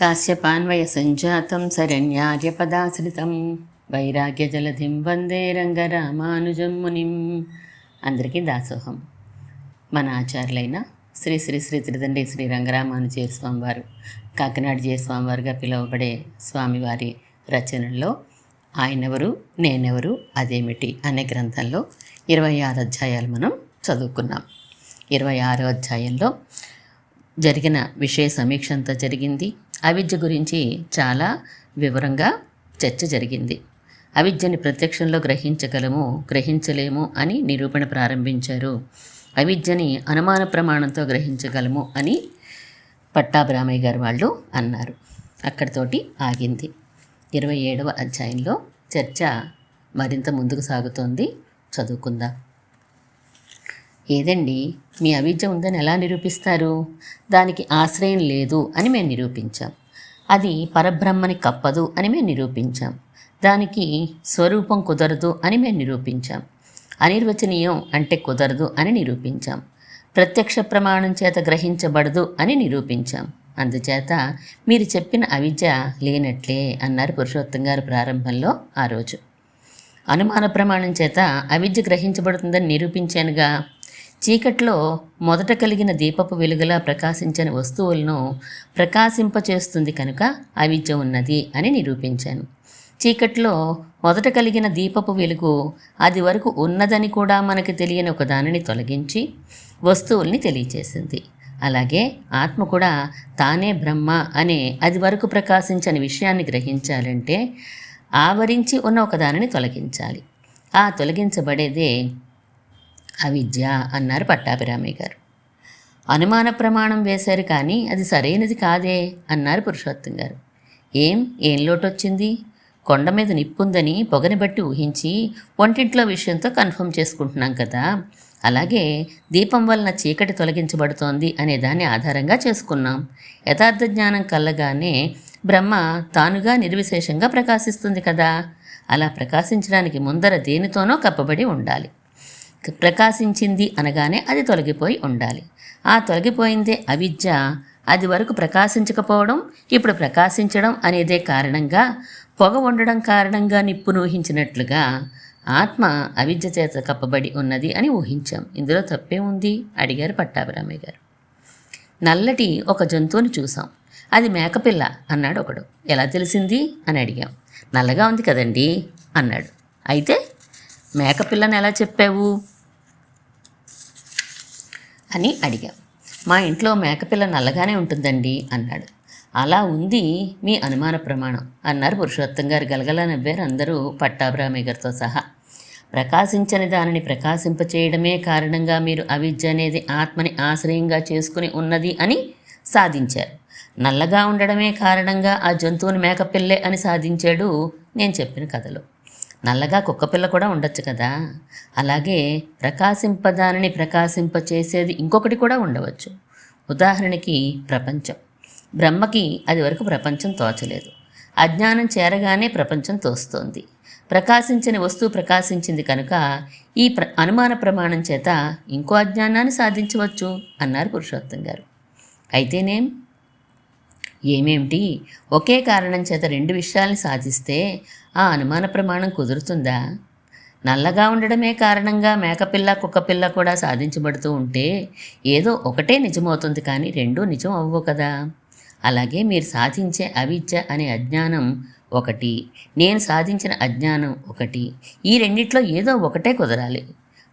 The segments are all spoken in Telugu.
కాశ్యపాన్వయ సంజాతం శరణ్యార్యపదాశ్రితం వైరాగ్యజలధిం వందే రంగరామానుజం మునిం అందరికీ దాసోహం. మన ఆచార్యులైన శ్రీ శ్రీ శ్రీ త్రిదండ్రి శ్రీ రంగరామానుజయ స్వామివారు కాకినాడ జయ స్వామివారిగా పిలువబడే స్వామివారి రచనల్లో ఆయనెవరు నేనెవరు అదేమిటి అనే గ్రంథంలో ఇరవై ఆరు అధ్యాయాలు మనం చదువుకున్నాం. ఇరవై ఆరో అధ్యాయంలో జరిగిన విషయ సమీక్ష అంతా జరిగింది. అవిద్య గురించి చాలా వివరంగా చర్చ జరిగింది. అవిద్యని ప్రత్యక్షంలో గ్రహించగలము గ్రహించలేము అని నిరూపణ ప్రారంభించారు. అవిద్యని అనుమాన ప్రమాణంతో గ్రహించగలము అని పట్టాభ్రామయ్య గారు వాళ్ళు అన్నారు. అక్కడితోటి ఆగింది. ఇరవై ఏడవ అధ్యాయంలో చర్చ మరింత ముందుకు సాగుతోంది. చదువుకుందాం. ఏదండి? మీ అవిద్య ఉందని ఎలా నిరూపిస్తారు? దానికి ఆశ్రయం లేదు అని మేము నిరూపించాం. అది పరబ్రహ్మని కప్పదు అని మేము నిరూపించాం. దానికి స్వరూపం కుదరదు అని మేము నిరూపించాం. అనిర్వచనీయం అంటే కుదరదు అని నిరూపించాం. ప్రత్యక్ష ప్రమాణం చేత గ్రహించబడదు అని నిరూపించాం. అందుచేత మీరు చెప్పిన అవిద్య లేనట్లే అన్నారు పురుషోత్తం గారు ప్రారంభంలో ఆ రోజు. అనుమాన ప్రమాణం చేత అవిద్య గ్రహించబడుతుందని నిరూపించానుగా చీకట్లో మొదట కలిగిన దీపపు వెలుగులా ప్రకాశించని వస్తువులను ప్రకాశింపచేస్తుంది కనుక అవిద్య ఉన్నది అని నిరూపించాను. చీకట్లో మొదట కలిగిన దీపపు వెలుగు అది వరకు ఉన్నదని కూడా మనకు తెలియని ఒక దానిని తొలగించి వస్తువుల్ని తెలియచేసింది. అలాగే ఆత్మ కూడా తానే బ్రహ్మ అనే అది వరకు ప్రకాశించని విషయాన్ని గ్రహించాలంటే ఆవరించి ఉన్న ఒక దానిని తొలగించాలి. ఆ తొలగించబడేదే అవిద్య అన్నారు పట్టాభిరామయ్య గారు. అనుమాన ప్రమాణం వేశారు కానీ అది సరైనది కాదే అన్నారు పురుషోత్తం గారు. ఏం? ఏం లోటొచ్చింది? కొండ మీద నిప్పుందని పొగని బట్టి ఊహించి వంటింట్లో విషయంతో కన్ఫర్మ్ చేసుకుంటున్నాం కదా. అలాగే దీపం వలన చీకటి తొలగించబడుతోంది అనే దాన్ని ఆధారంగా చేసుకున్నాం. యథార్థ జ్ఞానం కల్లగానే బ్రహ్మ తానుగా నిర్విశేషంగా ప్రకాశిస్తుంది కదా. అలా ప్రకాశించడానికి ముందర దేనితోనో కప్పబడి ఉండాలి. ప్రకాశించింది అనగానే అది తొలగిపోయి ఉండాలి. ఆ తొలగిపోయిందే అవిద్య. అది వరకు ప్రకాశించకపోవడం ఇప్పుడు ప్రకాశించడం అనేదే కారణంగా పొగ ఉండడం కారణంగా నిప్పును ఊహించినట్లుగా ఆత్మ అవిద్య చేత కప్పబడి ఉన్నది అని ఊహించాం. ఇందులో తప్పే ఉంది? అడిగారు పట్టాభిరామయ్య గారు. నల్లటి ఒక జంతువుని చూసాం అది మేకపిల్ల అన్నాడు ఒకడు. ఎలా తెలిసింది? అని అడిగాం. నల్లగా ఉంది కదండి? అన్నాడు. అయితే మేకపిల్లని ఎలా చెప్పావు? అని అడిగాం. మా ఇంట్లో మేకపిల్ల నల్లగానే ఉంటుందండి అన్నాడు. అలా ఉంది మీ అనుమాన ప్రమాణం అన్నారు పురుషోత్తం గారు గలగల నవ్వారు అందరూ పట్టాభిరామయ్య గారితో సహా. ప్రకాశించని దానిని ప్రకాశింపచేయడమే కారణంగా మీరు అవిద్య అనేది ఆత్మని ఆశ్రయంగా చేసుకుని ఉన్నది అని సాధించారు. నల్లగా ఉండడమే కారణంగా ఆ జంతువుని మేకపిల్లే అని సాధించాడు నేను చెప్పిన కథలో. నల్లగా కుక్కపిల్ల కూడా ఉండొచ్చు కదా. అలాగే ప్రకాశింపదానిని ప్రకాశింపచేసేది ఇంకొకటి కూడా ఉండవచ్చు. ఉదాహరణకి ప్రపంచం. బ్రహ్మకి అది వరకు ప్రపంచం తోచలేదు. అజ్ఞానం చేరగానే ప్రపంచం తోస్తోంది. ప్రకాశించని వస్తువు ప్రకాశించింది కనుక ఈ ప్ర అనుమాన ప్రమాణం చేత ఇంకో అజ్ఞానాన్ని సాధించవచ్చు అన్నారు పురుషోత్తం గారు. అయితేనేం? ఏమేమిటి? ఒకే కారణం చేత రెండు విషయాల్ని సాధిస్తే ఆ అనుమాన ప్రమాణం కుదురుతుందా? నల్లగా ఉండడమే కారణంగా మేకపిల్ల కుక్కపిల్ల కూడా సాధించబడుతూ ఉంటే ఏదో ఒకటే నిజమవుతుంది కానీ రెండూ నిజం అవ్వవు కదా. అలాగే మీరు సాధించే అవిద్య అనే అజ్ఞానం ఒకటి నేను సాధించిన అజ్ఞానం ఒకటి ఈ రెండిట్లో ఏదో ఒకటే కుదరాలి.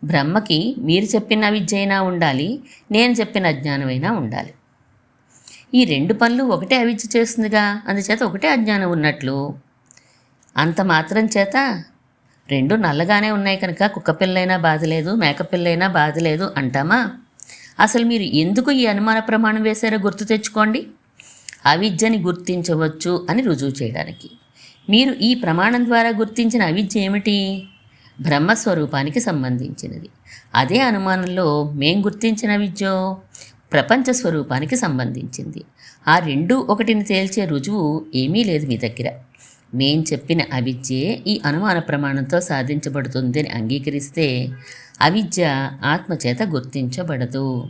బ్రహ్మకి మీరు చెప్పిన అవిద్య అయినా ఉండాలి నేను చెప్పిన అజ్ఞానమైనా ఉండాలి. ఈ రెండు పనులు ఒకటే అవిద్య చేస్తుందిగా అందుచేత ఒకటే అజ్ఞానం ఉన్నట్లు. అంత మాత్రం చేత రెండు నల్లగానే ఉన్నాయి కనుక కుక్కపిల్లైనా బాధ లేదు మేకపిల్లైనా బాధ లేదు అంటామా? అసలు మీరు ఎందుకు ఈ అనుమాన ప్రమాణం వేశారో గుర్తు తెచ్చుకోండి. అవిద్యని గుర్తించవచ్చు అని రుజువు చేయడానికి. మీరు ఈ ప్రమాణం ద్వారా గుర్తించిన అవిద్య ఏమిటి? బ్రహ్మస్వరూపానికి సంబంధించినది. అదే అనుమానంలో మేం గుర్తించిన విద్యో ప్రపంచ స్వరూపానికి సంబంధించింది. ఆ రెండు ఒకటిని తేల్చే రుజువు ఏమీ లేదు మీ దగ్గర. మేం చెప్పిన అవిద్యే ఈ అనుమాన ప్రమాణంతో సాధించబడుతుంది అని అంగీకరిస్తే అవిద్య ఆత్మచేత గుర్తించబడదు.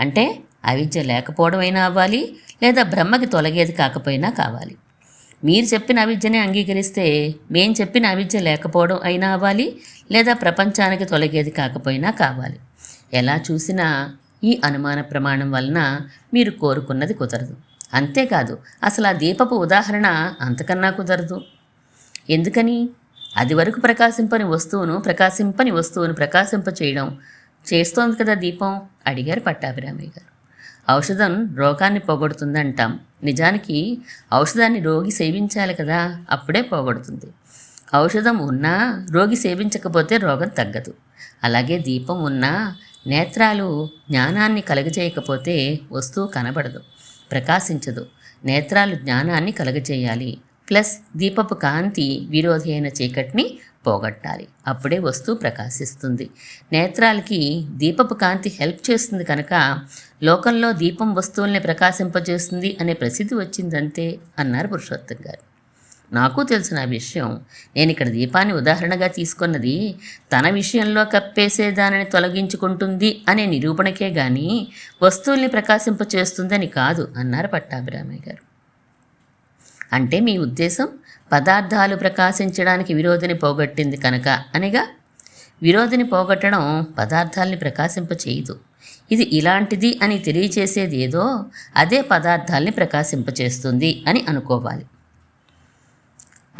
అంటే అవిద్య లేకపోవడమైనా అవ్వాలి లేదా బ్రహ్మకి తొలగేది కాకపోయినా కావాలి. మీరు చెప్పిన అవిద్యనే అంగీకరిస్తే మేం చెప్పిన అవిద్య లేకపోవడం అయినా అవ్వాలి లేదా ప్రపంచానికి తొలగేది కాకపోయినా కావాలి. ఎలా చూసినా ఈ అనుమాన ప్రమాణం వలన మీరు కోరుకున్నది కుదరదు. అంతేకాదు అసలు ఆ దీపపు ఉదాహరణ అంతకన్నా కుదరదు. ఎందుకని? అది వరకు ప్రకాశింపని వస్తువును ప్రకాశింపని వస్తువును ప్రకాశింప చేయడం చేస్తోంది కదా దీపం అడిగారు పట్టాభిరామయ్య గారు. ఔషధం రోగాన్ని పోగొడుతుందంటాం. నిజానికి ఔషధాన్ని రోగి సేవించాలి కదా అప్పుడే పోగొడుతుంది. ఔషధం ఉన్నా రోగి సేవించకపోతే రోగం తగ్గదు. అలాగే దీపం ఉన్నా నేత్రాలు జ్ఞానాన్ని కలగజేయకపోతే వస్తువు కనబడదు. ప్రకాశించదు. నేత్రాలు జ్ఞానాన్ని కలగజేయాలి. ప్లస్ దీపపు కాంతి విరోధి అయిన చీకటిని పోగొట్టాలి. అప్పుడే వస్తువు ప్రకాశిస్తుంది. నేత్రాలకి దీపపు కాంతి హెల్ప్ చేస్తుంది కనుక లోకంలో దీపం వస్తువుల్ని ప్రకాశింపజేస్తుంది అనే ప్రసిద్ధి వచ్చిందంతే అన్నారు పురుషోత్తం గారు. నాకు తెలిసిన విషయం. నేను ఇక్కడ దీపాన్ని ఉదాహరణగా తీసుకున్నది తన విషయంలో కప్పేసే దానిని తొలగించుకుంటుంది అనే నిరూపణకే గాని వస్తువుల్ని ప్రకాశింపచేస్తుందని కాదు అన్నారు పట్టాభిరామయ్య గారు. అంటే మీ ఉద్దేశం పదార్థాలు ప్రకాశించడానికి విరోధిని పోగొట్టింది కనుక అనగా విరోధిని పోగొట్టడం పదార్థాల్ని ప్రకాశింప చేయదు. ఇది ఇలాంటిది అని తెలియచేసేది ఏదో అదే పదార్థాల్ని ప్రకాశింపచేస్తుంది అని అనుకోవాలి.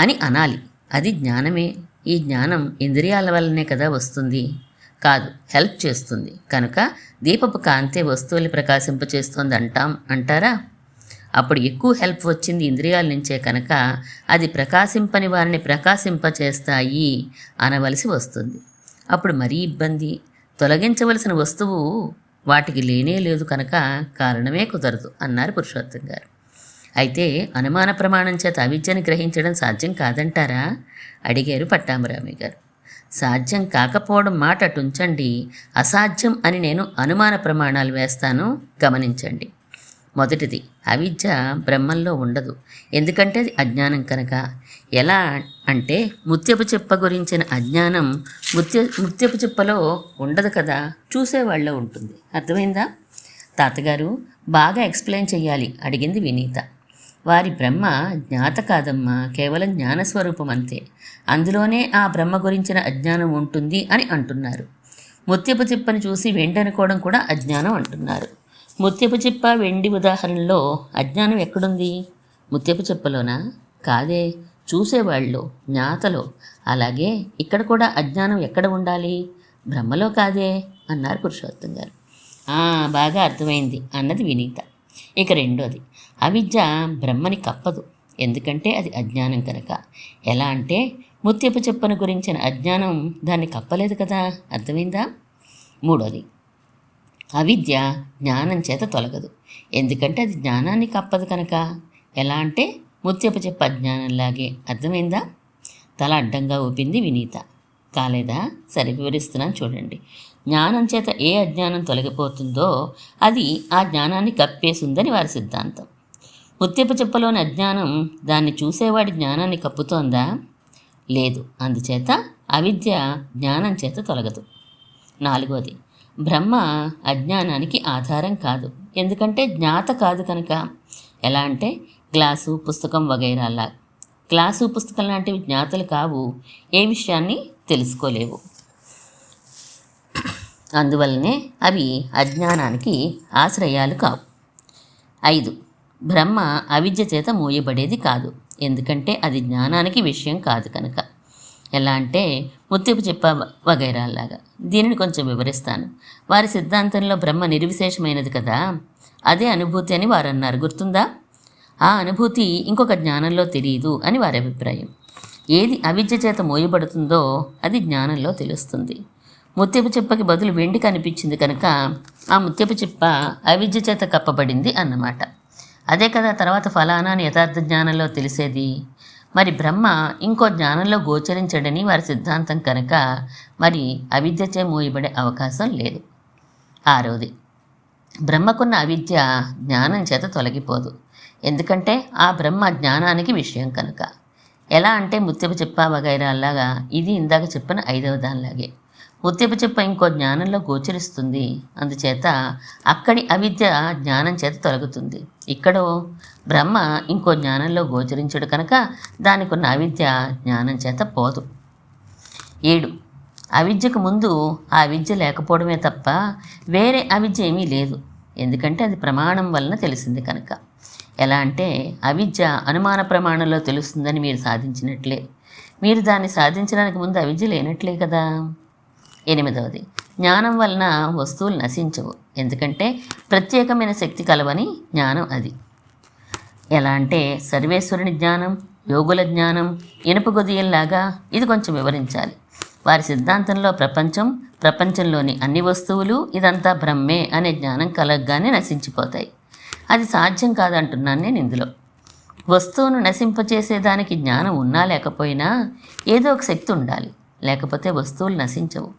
అని అనాలి. అది జ్ఞానమే. ఈ జ్ఞానం ఇంద్రియాల వల్లనే కదా వస్తుంది. కాదు హెల్ప్ చేస్తుంది. కనుక దీపపు కాంతే వస్తువుల్ని ప్రకాశింపచేస్తోంది అంటాం అంటారా? అప్పుడు ఎక్కువ హెల్ప్ వచ్చింది ఇంద్రియాల నుంచే కనుక అది ప్రకాశింపని వారిని ప్రకాశింపచేస్తాయి అనవలసి వస్తుంది. అప్పుడు మరీ ఇబ్బంది. తొలగించవలసిన వస్తువు వాటికి లేనే లేదు కనుక కారణమే కుదరదు అన్నారు పురుషోత్తం గారు. అయితే అనుమాన ప్రమాణం చేత అవిద్యను గ్రహించడం సాధ్యం కాదంటారా? అడిగారు పట్టామరామయ్య గారు. సాధ్యం కాకపోవడం మాట అటుంచండి. అసాధ్యం అని నేను అనుమాన ప్రమాణాలు వేస్తాను గమనించండి. మొదటిది అవిద్య బ్రహ్మంలో ఉండదు. ఎందుకంటే అది అజ్ఞానం కనుక. ఎలా అంటే ముత్యపు చెప్ప గురించిన అజ్ఞానం ముత్య ముత్యపు చెప్పలో ఉండదు కదా? చూసేవాళ్ళలో ఉంటుంది. అర్థమైందా? తాతగారు బాగా ఎక్స్ప్లెయిన్ చేయాలి అడిగింది వినీత. వారి బ్రహ్మ జ్ఞాత కాదమ్మా కేవలం జ్ఞానస్వరూపం అంతే అందులోనే ఆ బ్రహ్మ గురించిన అజ్ఞానం ఉంటుంది అని అంటున్నారు. ముత్యపు చిప్పని చూసి వెండి అనుకోవడం కూడా అజ్ఞానం అంటున్నారు. ముత్యపు చిప్ప వెండి ఉదాహరణలో అజ్ఞానం ఎక్కడుంది? ముత్యపు చిప్పలోనా? కాదే చూసేవాళ్ళు జ్ఞాతలో. అలాగే ఇక్కడ కూడా అజ్ఞానం ఎక్కడ ఉండాలి? బ్రహ్మలో కాదే అన్నారు పురుషోత్తం గారు. బాగా అర్థమైంది అన్నది వినీత. ఇక రెండోది. అవిద్య బ్రహ్మని కప్పదు. ఎందుకంటే అది అజ్ఞానం కనుక. ఎలా అంటే ముత్యపు చెప్పను గురించిన అజ్ఞానం దాన్ని కప్పలేదు కదా? అర్థమైందా? మూడోది. అవిద్య జ్ఞానం చేత తొలగదు. ఎందుకంటే అది జ్ఞానాన్ని కప్పదు కనుక. ఎలా అంటే ముత్యపు చెప్ప అజ్ఞానంలాగే. అర్థమైందా? తల అడ్డంగా ఊపింది వినీత. కాలేదా? సరి వివరిస్తున్నాను చూడండి. జ్ఞానం చేత ఏ అజ్ఞానం తొలగిపోతుందో అది ఆ జ్ఞానాన్ని కప్పేసిందని వారి సిద్ధాంతం. ముత్యపు చెప్పలోని అజ్ఞానం దాన్ని చూసేవాడి జ్ఞానాన్ని కప్పుతోందా? లేదు. అందుచేత అవిద్య జ్ఞానం చేత తొలగదు. నాలుగోది బ్రహ్మ అజ్ఞానానికి ఆధారం కాదు. ఎందుకంటే జ్ఞాత కాదు కనుక. ఎలా అంటే గ్లాసు పుస్తకం వగైరాలా. గ్లాసు పుస్తకం లాంటివి జ్ఞాతలు కావు. ఏ విషయాన్ని తెలుసుకోలేవు. అందువల్లనే అవి అజ్ఞానానికి ఆశ్రయాలు కావు. ఐదు. బ్రహ్మ అవిద్య చేత మూయబడేది కాదు. ఎందుకంటే అది జ్ఞానానికి విషయం కాదు కనుక. ఎలా అంటే ముత్యపు చెప్ప వగైరాలాగా దీనిని కొంచెం వివరిస్తాను. వారి సిద్ధాంతంలో బ్రహ్మ నిర్విశేషమైనది కదా. అదే అనుభూతి అని వారు అన్నారు గుర్తుందా? ఆ అనుభూతి ఇంకొక జ్ఞానంలో తెలియదు అని వారి అభిప్రాయం. ఏది అవిద్య చేత మోయబడుతుందో అది జ్ఞానంలో తెలుస్తుంది. ముత్యపు చెప్పకి బదులు వెండి కనిపించింది కనుక ఆ ముత్యపు చెప్ప అవిద్య చేత కప్పబడింది అన్నమాట. అదే కదా తర్వాత ఫలానా అని యథార్థ జ్ఞానంలో తెలిసేది? మరి బ్రహ్మ ఇంకో జ్ఞానంలో గోచరించడని వారి సిద్ధాంతం కనుక మరి అవిద్యచే మూయబడే అవకాశం లేదు. ఆరోది బ్రహ్మకున్న అవిద్య జ్ఞానం చేత తొలగిపోదు. ఎందుకంటే ఆ బ్రహ్మ జ్ఞానానికి విషయం కనుక. ఎలా అంటే ముత్యపు వగైరా వగైరాలాగా ఇది ఇందాక చెప్పిన ఐదవ దానిలాగే. ముత్యపు చెప్ప ఇంకో జ్ఞానంలో గోచరిస్తుంది. అందుచేత అక్కడి అవిద్య జ్ఞానం చేత తొలగుతుంది. ఇక్కడో బ్రహ్మ ఇంకో జ్ఞానంలో గోచరించడు కనుక దానికి ఉన్న అవిద్య జ్ఞానం చేత పోదు. ఏడు. అవిద్యకు ముందు ఆ విద్య లేకపోవడమే తప్ప వేరే అవిద్య ఏమీ లేదు. ఎందుకంటే అది ప్రమాణం వలన తెలిసింది కనుక. ఎలా అంటే అవిద్య అనుమాన ప్రమాణంలో తెలుస్తుందని మీరు సాధించినట్లే. మీరు దాన్ని సాధించడానికి ముందు అవిద్య లేనట్లే కదా? ఎనిమిదవది. జ్ఞానం వలన వస్తువులు నశించవు. ఎందుకంటే ప్రత్యేకమైన శక్తి కలవని జ్ఞానం అది. ఎలా అంటే సర్వేశ్వరుని జ్ఞానం యోగుల జ్ఞానం ఇనుప గొదియల్లాగా ఇది కొంచెం వివరించాలి. వారి సిద్ధాంతంలో ప్రపంచం ప్రపంచంలోని అన్ని వస్తువులు ఇదంతా బ్రహ్మే అనే జ్ఞానం కలగగానే నశించిపోతాయి. అది సాధ్యం కాదంటున్నాను నేను ఇందులో. వస్తువును నశింపచేసేదానికి జ్ఞానం ఉన్నా లేకపోయినా ఏదో ఒక శక్తి ఉండాలి. లేకపోతే వస్తువులు నశించవు.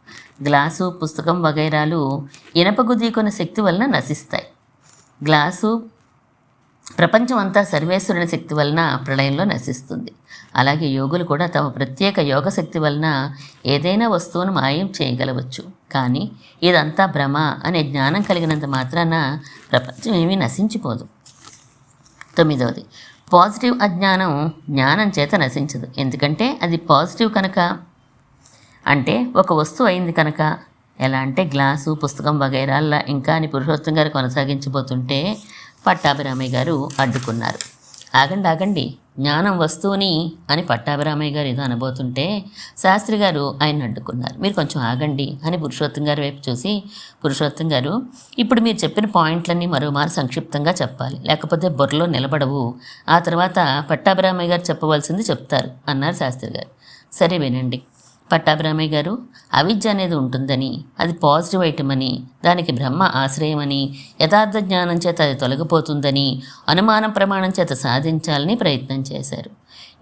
గ్లాసు పుస్తకం వగైరాలు ఇనపగుదీకొన్న శక్తి వలన నశిస్తాయి. గ్లాసు ప్రపంచం అంతా సర్వేశ్వరుని శక్తి వలన ప్రళయంలో నశిస్తుంది. అలాగే యోగులు కూడా తమ ప్రత్యేక యోగ శక్తి వలన ఏదైనా వస్తువును మాయం చేయగలవచ్చు. కానీ ఇదంతా భ్రమ అనే జ్ఞానం కలిగినంత మాత్రాన ప్రపంచం ఏమీ నశించిపోదు. తొమ్మిదవది పాజిటివ్ అజ్ఞానం జ్ఞానం చేత నశించదు. ఎందుకంటే అది పాజిటివ్ కనుక అంటే ఒక వస్తువు అయింది కనుక ఎలా అంటే గ్లాసు పుస్తకం వగైరాల్లా ఇంకా అని పురుషోత్తం గారు కొనసాగించబోతుంటే పట్టాభిరామయ్య గారు అడ్డుకున్నారు. ఆగండి ఆగండి. జ్ఞానం వస్తువుని అని పట్టాభిరామయ్య గారు ఏదో అనబోతుంటే శాస్త్రి గారు ఆయన అడ్డుకున్నారు. మీరు కొంచెం ఆగండి అని పురుషోత్తం గారి వైపు చూసి పురుషోత్తం గారు ఇప్పుడు మీరు చెప్పిన పాయింట్లన్నీ మరోమారు సంక్షిప్తంగా చెప్పాలి. లేకపోతే బొర్రలో నిలబడవు. ఆ తర్వాత పట్టాభిరామయ్య గారు చెప్పవలసింది చెప్తారు అన్నారు శాస్త్రి గారు. సరే వినండి. పట్టాభిరామయ్య గారు అవిద్య అనేది ఉంటుందని అది పాజిటివ్ ఐటమ్ అని దానికి బ్రహ్మ ఆశ్రయమని యథార్థ జ్ఞానం చేత అది తొలగిపోతుందని అనుమానం ప్రమాణం చేత సాధించాలని ప్రయత్నం చేశారు.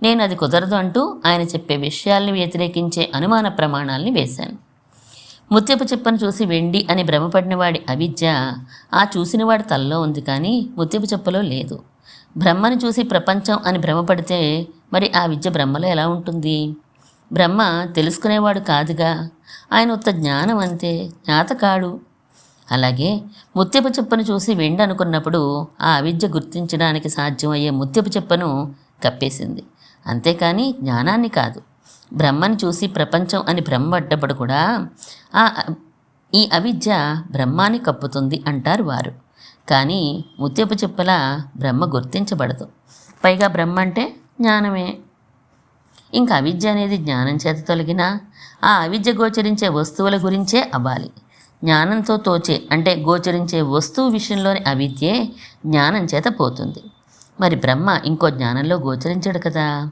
నేను అది కుదరదు అంటూ ఆయన చెప్పే విషయాల్ని వ్యతిరేకించే అనుమాన ప్రమాణాల్ని వేశాను. ముత్యపు చెప్పను చూసి వెండి అని భ్రమపడినవాడి అవిద్య ఆ చూసినవాడి తలలో ఉంది కానీ ముత్యపు చెప్పలో లేదు. బ్రహ్మను చూసి ప్రపంచం అని భ్రమపడితే మరి ఆ విద్య బ్రహ్మలో ఎలా ఉంటుంది? బ్రహ్మ తెలుసుకునేవాడు కాదుగా. ఆయన ఉత్త జ్ఞానం అంతే జ్ఞాతకాడు. అలాగే ముత్యపు చెప్పను చూసి వెండి అనుకున్నప్పుడు ఆ అవిద్య గుర్తించడానికి సాధ్యమయ్యే ముత్యపు చెప్పను కప్పేసింది. అంతేకాని జ్ఞానాన్ని కాదు. బ్రహ్మని చూసి ప్రపంచం అని బ్రహ్మ పడ్డప్పుడు కూడా ఆ ఈ అవిద్య బ్రహ్మాన్ని కప్పుతుంది అంటారు వారు. కానీ ముత్యపు చెప్పలా బ్రహ్మ గుర్తించబడదు. పైగా బ్రహ్మ అంటే జ్ఞానమే. ఇంకా అవిద్య అనేది జ్ఞానం చేత తొలగినా ఆ అవిద్య గోచరించే వస్తువుల గురించే అవ్వాలి. జ్ఞానంతో తోచే అంటే గోచరించే వస్తువు విషయంలోని అవిద్యే జ్ఞానం చేత పోతుంది. మరి బ్రహ్మ ఇంకో జ్ఞానంలో గోచరించడు కదా.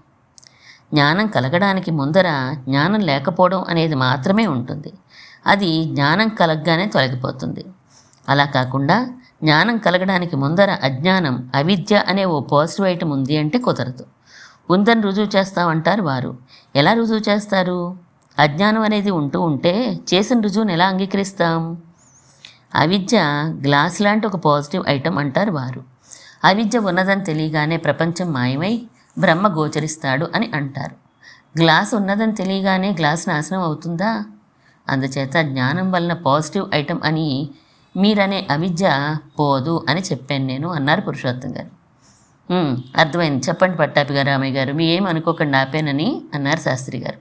జ్ఞానం కలగడానికి ముందర జ్ఞానం లేకపోవడం అనేది మాత్రమే ఉంటుంది. అది జ్ఞానం కలగగానే తొలగిపోతుంది. అలా కాకుండా జ్ఞానం కలగడానికి ముందర అజ్ఞానం అవిద్య అనే ఓ పాజిటివ్ ఐటమ్ ఉంది అంటే కుదరదు. ఉందని రుజువు చేస్తామంటారు వారు. ఎలా రుజువు చేస్తారు? అజ్ఞానం అనేది ఉంటూ ఉంటే చేసిన రుజువుని ఎలా అంగీకరిస్తాం? అవిద్య గ్లాస్ లాంటి ఒక పాజిటివ్ ఐటమ్ అంటారు వారు. అవిద్య ఉన్నదని తెలియగానే ప్రపంచం మాయమై బ్రహ్మ గోచరిస్తాడు అని అంటారు. గ్లాస్ ఉన్నదని తెలియగానే గ్లాస్ నాశనం అవుతుందా? అందుచేత జ్ఞానం వలన పాజిటివ్ ఐటెం అని మీరనే అవిద్య పోదు అని చెప్పాను నేను అన్నారు పురుషోత్తం గారు. అర్థమైంది. చెప్పండి పట్టాపి గారు రామయ్య గారు. మీ ఏం అనుకోకుండా ఆపేనని అన్నారు శాస్త్రి గారు.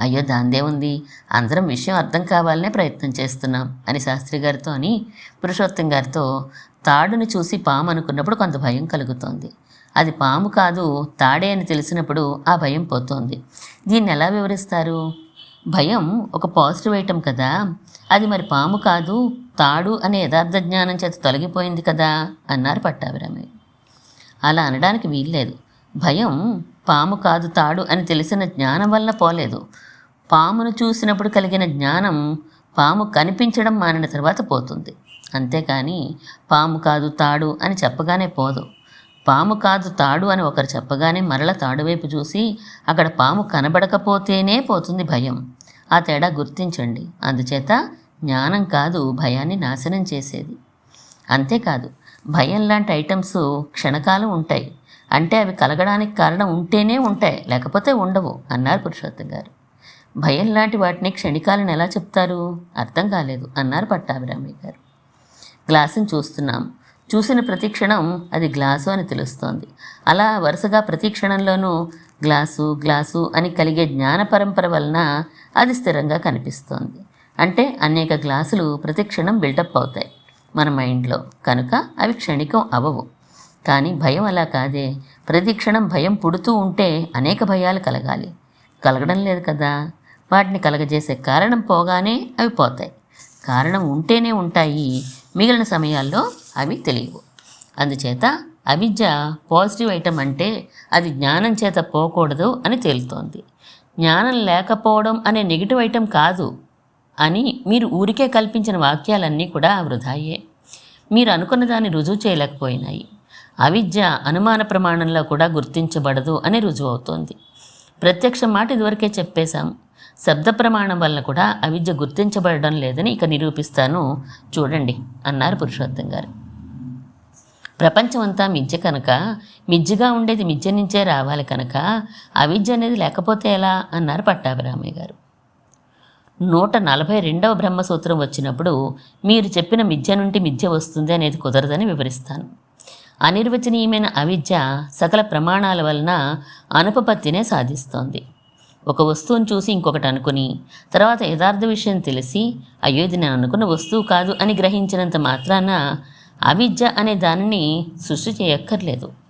అయ్యో దాందే ఉంది. అందరం విషయం అర్థం కావాలనే ప్రయత్నం చేస్తున్నాం అని శాస్త్రి గారితో అని పురుషోత్తం గారితో తాడుని చూసి పాము అనుకున్నప్పుడు కొంత భయం కలుగుతోంది. అది పాము కాదు తాడే అని తెలిసినప్పుడు ఆ భయం పోతోంది. దీన్ని ఎలా వివరిస్తారు? భయం ఒక పాజిటివ్ ఐటమ్ కదా. అది మరి పాము కాదు తాడు అనే యథార్థ జ్ఞానం చేత తొలగిపోయింది కదా అన్నారు పట్టాభిరామయ్య అలా అనడానికి వీల్లేదు. భయం పాము కాదు తాడు అని తెలిసిన జ్ఞానం వల్ల పోలేదు. పామును చూసినప్పుడు కలిగిన జ్ఞానం పాము కనిపించడం మానిన తర్వాత పోతుంది. అంతేకాని పాము కాదు తాడు అని చెప్పగానే పోదు. పాము కాదు తాడు అని ఒకరు చెప్పగానే మరల తాడు వైపు చూసి అక్కడ పాము కనబడకపోతేనే పోతుంది భయం. ఆ తేడా గుర్తించండి. అందుచేత జ్ఞానం కాదు భయాన్ని నాశనం చేసేది. అంతేకాదు భయం లాంటి ఐటమ్స్ క్షణకాలం ఉంటాయి. అంటే అవి కలగడానికి కారణం ఉంటేనే ఉంటాయి లేకపోతే ఉండవు అన్నారు పురుషోత్తం గారు. భయం లాంటి వాటిని క్షణికాలను ఎలా చెప్తారు? అర్థం కాలేదు అన్నారు పట్టాభిరామయ్య గారు. గ్లాసుని చూస్తున్నాం. చూసిన ప్రతి క్షణం అది గ్లాసు అని తెలుస్తోంది. అలా వరుసగా ప్రతి క్షణంలోనూ గ్లాసు గ్లాసు అని కలిగే జ్ఞాన పరంపర వలన అది స్థిరంగా కనిపిస్తోంది. అంటే అనేక గ్లాసులు ప్రతి క్షణం బిల్డప్ అవుతాయి. మన మైండ్లో. కనుక అవి క్షణికం అవ్వవు కానీ భయం అలా కాదే. ప్రతి క్షణం భయం పుడుతూ ఉంటే అనేక భయాలు కలగాలి. కలగడం లేదు కదా. వాటిని కలగజేసే కారణం పోగానే అవి పోతాయి. కారణం ఉంటేనే ఉంటాయి. మిగిలిన సమయాల్లో అవి తెలియవు. అందుచేత అవిద్య పాజిటివ్ ఐటమ్ అంటే అది జ్ఞానం చేత పోకూడదు అని తేలుతోంది. జ్ఞానం లేకపోవడం అనే నెగిటివ్ ఐటమ్ కాదు. అని మీరు ఊరికే కల్పించిన వాక్యాలన్నీ కూడా వృధాయే. మీరు అనుకున్న దాన్ని రుజువు చేయలేకపోయినాయి. అవిద్య అనుమాన ప్రమాణంలో కూడా గుర్తించబడదు అని రుజువు అవుతోంది. ప్రత్యక్ష మాట ఇదివరకే చెప్పేశాం. శబ్ద ప్రమాణం వల్ల కూడా అవిద్య గుర్తించబడడం లేదని ఇక నిరూపిస్తాను. చూడండి అన్నారు పురుషోత్తం గారు. ప్రపంచమంతా మిజ్జ కనుక మిథ్యగా ఉండేది మిద్య నుంచే రావాలి కనుక అవిద్య అనేది లేకపోతే ఎలా? అన్నారు పట్టాభిరామయ్య గారు. నూట నలభై రెండవ బ్రహ్మసూత్రం వచ్చినప్పుడు మీరు చెప్పిన మిథ్య నుండి మిథ్య వస్తుంది అనేది కుదరదని వివరిస్తాను. అనిర్వచనీయమైన అవిద్య సకల ప్రమాణాల వలన అనుపపత్తినే సాధిస్తోంది. ఒక వస్తువును చూసి ఇంకొకటి అనుకుని తర్వాత యథార్థ విషయం తెలిసి అయ్యో ఇది నేను అనుకున్న వస్తువు కాదు అని గ్రహించినంత మాత్రాన అవిద్య అనే దానిని సృష్టి చేయక్కర్లేదు.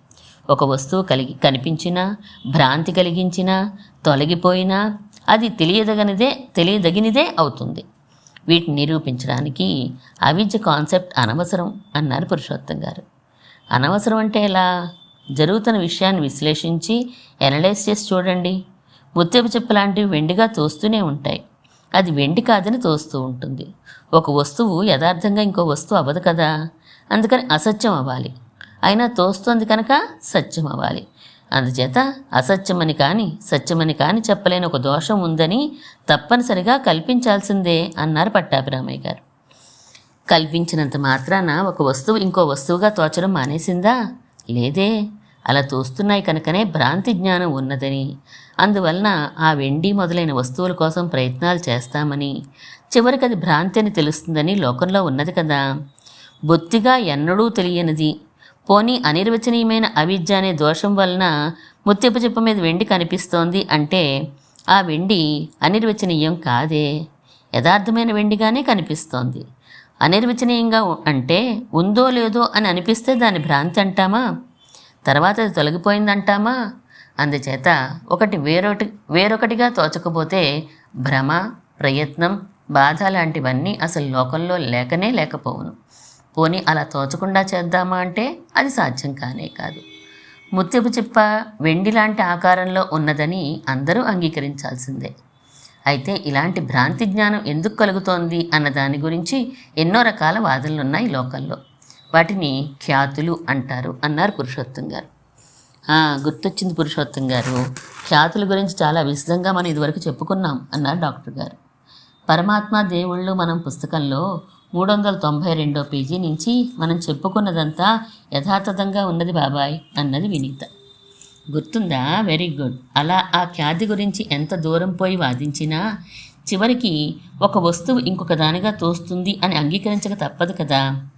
ఒక వస్తువు కలిగి కనిపించినా భ్రాంతి కలిగించినా తొలగిపోయినా అది తెలియదగనిదే తెలియదగినదే అవుతుంది. వీటిని నిరూపించడానికి అవిద్య కాన్సెప్ట్ అనవసరం అన్నారు పురుషోత్తం గారు. అనవసరం అంటే ఎలా? జరుగుతున్న విషయాన్ని విశ్లేషించి ఎనలైజ్ చేసి చూడండి. ముత్యపు చెప్పు లాంటివి వెండిగా తోస్తూనే ఉంటాయి. అది వెండి కాదని తోస్తూ ఉంటుంది. ఒక వస్తువు యథార్థంగా ఇంకో వస్తువు అవ్వదు కదా? అందుకని అసత్యం అవ్వాలి. అయినా తోస్తోంది కనుక సత్యం అవ్వాలి అందుచేత అసత్యమని కానీ సత్యమని కానీ చెప్పలేని ఒక దోషం ఉందని తప్పనిసరిగా కల్పించాల్సిందే అన్నారు పట్టాభిరామయ్య గారు. కల్పించినంత మాత్రాన ఒక వస్తువు ఇంకో వస్తువుగా తోచడం మానేసిందా? లేదే. అలా తోస్తున్నాయి కనుకనే భ్రాంతి జ్ఞానం ఉన్నదని. అందువలన ఆ వెండి మొదలైన వస్తువుల కోసం ప్రయత్నాలు చేస్తామని. చివరికి అది భ్రాంతి అని తెలుస్తుందని లోకంలో ఉన్నది కదా. బొత్తిగా ఎన్నడూ తెలియనిది. పోనీ అనిర్వచనీయమైన అవిద్య అనే దోషం వలన ముత్యపు చెప్ప మీద వెండి కనిపిస్తోంది అంటే ఆ వెండి అనిర్వచనీయం కాదే. యథార్థమైన వెండిగానే కనిపిస్తోంది. అనిర్వచనీయంగా అంటే ఉందో లేదో అని అనిపిస్తే దాని భ్రాంతి అంటామా? తర్వాత అది తొలగిపోయిందంటామా? అందుచేత ఒకటి వేరొకటి వేరొకటిగా తోచకపోతే భ్రమ ప్రయత్నం బాధ లాంటివన్నీ అసలు లోకంలో లేకనే లేకపోవును. పోనీ అలా తోచకుండా చేద్దామా అంటే అది సాధ్యం కానే కాదు. ముత్యపు చిప్ప వెండి లాంటి ఆకారంలో ఉన్నదని అందరూ అంగీకరించాల్సిందే. అయితే ఇలాంటి భ్రాంతి జ్ఞానం ఎందుకు కలుగుతోంది అన్న దాని గురించి ఎన్నో రకాల వాదనలు ఉన్నాయి లోకంలో వాటిని ఖ్యాతులు అంటారు అన్నారు పురుషోత్తం గారు. గుర్తొచ్చింది పురుషోత్తం గారు. ఖ్యాతుల గురించి చాలా విశదంగా మనం ఇదివరకు చెప్పుకున్నాం అన్నారు డాక్టర్ గారు. పరమాత్మ దేవుళ్ళు మనం పుస్తకంలో మూడు వందల తొంభై రెండో పేజీ నుంచి మనం చెప్పుకున్నదంతా యథాతథంగా ఉన్నది బాబాయ్ అన్నది వినీత. గుర్తుందా? Very good. అలా ఆ ఖ్యాతి గురించి ఎంత దూరం పోయి వాదించినా చివరికి ఒక వస్తువు ఇంకొక దానిగా తోస్తుంది అని అంగీకరించక తప్పదు కదా.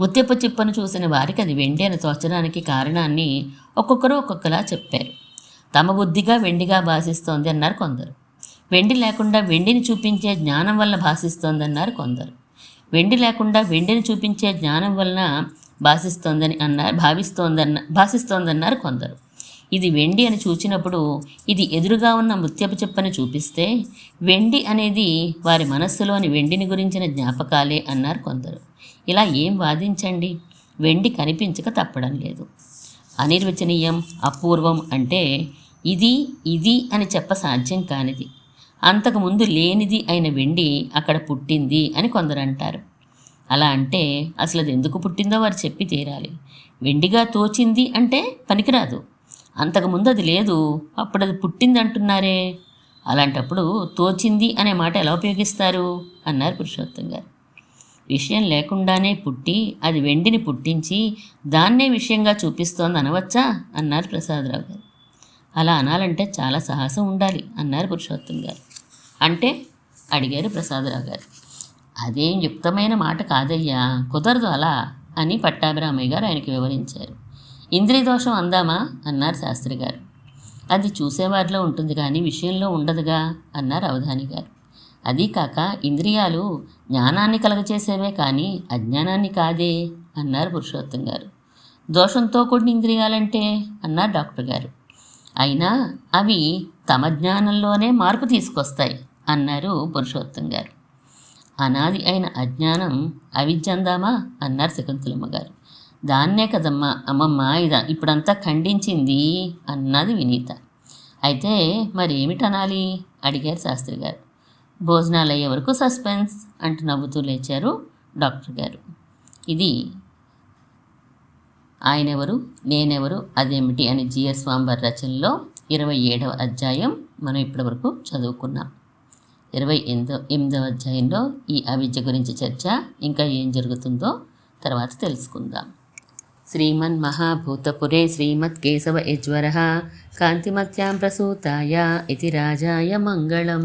ముత్యపు చిప్పను చూసిన వారికి అది వెండి అని తోచడానికి కారణాన్ని ఒక్కొక్కరు ఒక్కొక్కలా చెప్పారు. తమ బుద్ధిగా వెండిగా భాషిస్తోంది అన్నారు కొందరు. వెండి లేకుండా వెండిని చూపించే జ్ఞానం వల్ల భాషిస్తోందన్నారు కొందరు. వెండి లేకుండా వెండిని చూపించే జ్ఞానం వలన భాషిస్తోందని అన్నారు భావిస్తోందన్న భాషిస్తోందన్నారు కొందరు. ఇది వెండి అని చూచినప్పుడు ఇది ఎదురుగా ఉన్న ముత్యపు చెప్పని చూపిస్తే వెండి అనేది వారి మనస్సులోని వెండిని గురించిన జ్ఞాపకాలే అన్నారు కొందరు. ఇలా ఏం వాదించండి? వెండి కనిపించక తప్పడం లేదు. అనిర్వచనీయం అపూర్వం అంటే ఇది ఇది అని చెప్ప సాధ్యం కానిది. అంతకుముందు లేనిది అయిన వెండి అక్కడ పుట్టింది అని కొందరు అంటారు. అలా అంటే అసలు అది ఎందుకు పుట్టిందో వారు చెప్పి తీరాలి. వెండిగా తోచింది అంటే పనికిరాదు. అంతకుముందు అది లేదు అప్పుడు అది పుట్టింది అంటున్నారే. అలాంటప్పుడు తోచింది అనే మాట ఎలా ఉపయోగిస్తారు? అన్నారు పురుషోత్తం గారు. విషయం లేకుండానే పుట్టి అది వెండిని పుట్టించి దాన్నే విషయంగా చూపిస్తోంది అనవచ్చా? అన్నారు ప్రసాదరావు గారు. అలా అనాలంటే చాలా సాహసం ఉండాలి అన్నారు పురుషోత్తం గారు. అంటే అడిగారు ప్రసాదరావు గారు. అదేం యుక్తమైన మాట కాదయ్యా కుదరదు అలా అని పట్టాభిరామయ్య గారు ఆయనకి వివరించారు. ఇంద్రియ దోషం అందామా? అన్నారు శాస్త్రి గారు. అది చూసేవారిలో ఉంటుంది కానీ విషయంలో ఉండదుగా? అన్నారు అవధాని గారు. అదీ కాక ఇంద్రియాలు జ్ఞానాన్ని కలగచేసేవే కానీ అజ్ఞానాన్ని కాదే? అన్నారు పురుషోత్తం గారు. దోషంతో కూడిన ఇంద్రియాలంటే? అన్నారు డాక్టర్ గారు. అయినా అవి తమ జ్ఞానంలోనే మార్పు తీసుకొస్తాయి అన్నారు పురుషోత్తం గారు. అనాది అయిన అజ్ఞానం అవిద్యందామా అన్నారు శకుంతలమ్మ గారు. దాన్నే కదమ్మా అమ్మమ్మ ఇదా ఇప్పుడంతా ఖండించింది అన్నది వినీత. అయితే మరి ఏమిటనాలి అడిగారు శాస్త్రి గారు. భోజనాలు అయ్యే వరకు సస్పెన్స్ అంటూ నవ్వుతూ లేచారు డాక్టర్ గారు. ఇది ఆయనెవరు? నేనెవరు? అదేమిటి? అని జిఎస్ స్వామివారి రచనలో ఇరవై ఏడవ అధ్యాయం మనం ఇప్పటివరకు చదువుకున్నాం. ఇరవై ఎనిమిదో ఎనిమిదవ అధ్యాయంలో ఈ అవిద్య గురించి చర్చ ఇంకా ఏం జరుగుతుందో తర్వాత తెలుసుకుందాం. శ్రీమన్ మహాభూతపురే శ్రీమత్ కేశవ యజ్వర కాంతిమత్యాం ప్రసూతాయ ఇది రాజాయ మంగళం.